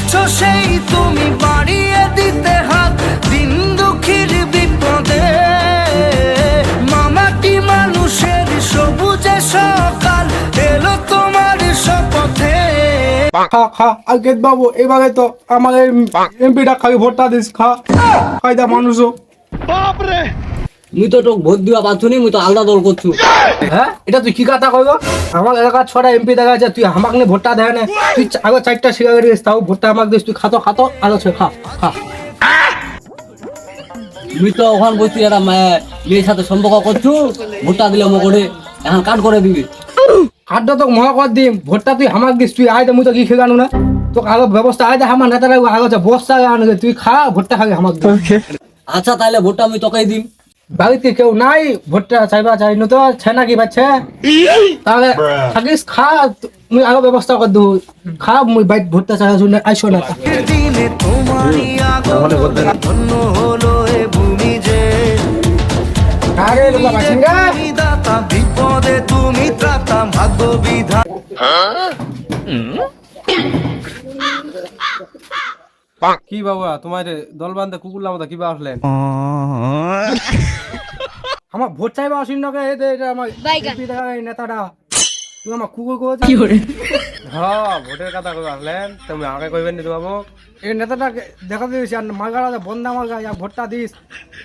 এসেছ সেই তুমি বাড়িয়ে দিতে হাত দিন দুঃখীর বিপদে। মামাটি মানুষের সবুজে সকাল এলো তোমার শপথে। খা খা আগে বাবু এবারে তো আমার এমপিটা খাই ভোটটা দিস খা। খাইদা মানুষও। মুই তো তোক ভোট দিবা পারছু নি মুই তো আলাদা দল করছু। হ্যাঁ? এটা তুই কি কথা কইব? আমার এলাকার ছটা এমপি দেখা যাচ্ছে তুই আমাকে নিয়ে ভোটটা দেয় না। তুই আগে চারটা শিখা করে তাও ভোটটা আমাকে দিস তুই খাতো খাতো আলো খা খা। মুই তো ওখান বসছি একটা মেয়ের সাথে সম্পর্ক করছু ভোটটা দিলে মো করে এখন কাট করে দিবি। হাতটা তোকে মহা কর দিম। ভোটটা তুই আমাকে দিস তুই আয় মুই তো কি খেয়ে না? তোকে আগে ব্যবস্থা আয় দে আমার নেতারা আগে বস্তা তুই খা ভোটটা খাবি আমাকে। আচ্ছা তাহলে ভোটটা আমি তোকেই দিম। বাড়িতে কেউ নাই ভোটটা চাইবা চাই না তো ছে নাকি পাচ্ছে তাহলে থাকিস খা মুই আগে ব্যবস্থা কর দেবো খা মুই বাইক ভোটটা চাই শুনে আইসো না। বিপদে তুমি ত্রাতা ভাগ্য বিধান কি বাবা তোমার দল বান্ধে কুকুর লামতা কিবা আসলেন? আমার ভোট চাইবা আসিন না কে এতে এটা আমার এমপি দেখা এই নেতাটা তুই আমার কুকুর কোচ হ্যাঁ ভোটের কথা কবে আসলেন। তুমি আগে কইবেন নি বাবু এই নেতাটা দেখা দিয়েছি আর মার্গাটা বন্ধা মার্গা ইয়া ভোটটা দিস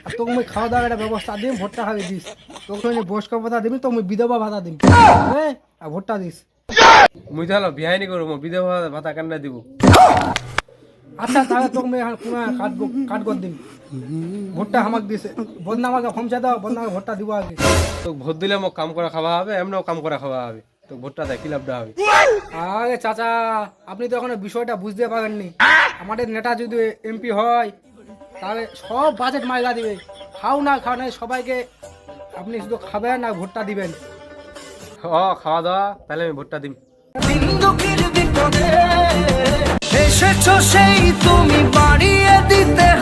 আর তোকে মুই খাওয়া দাওয়ার একটা ব্যবস্থা দিম ভোটটা খাবি দিস। তোকে আমি বয়স্ক ভাতা দিবি তো মুই বিধবা ভাতা দিম। হ্যাঁ আর ভোটটা দিস। মুই তাহলে বিহাইনি করব বিধবা ভাতা কান্না দিব? আচ্ছা তাহলে তোকে এখন কোনো কাটবো কাটবো দিম ভোটটা আমাকে দিস বন্ধা মার্গা ফমচা দাও বন্ধা মার্গা ভোটটা দিব আগে। তো ভোট দিলে মোক কাম করে খাওয়া হবে এমনিও কাম করে খাওয়া হবে। তো ভোটটা দেয় কি লাভটা হবে? আরে চাচা আপনি তো এখনও বিষয়টা বুঝতে পারেননি। আমাদের নেতা যদি এমপি হয় তাহলে সব বাজেট মাইলা দিবে। খাও না খাও না সবাইকে আপনি শুধু খাবেন আর ভোটটা দিবেন। ও খাওয়া দাওয়া তাহলে আমি ভোটটা দিম। সেই তুমি বাড়িয়ে দিতে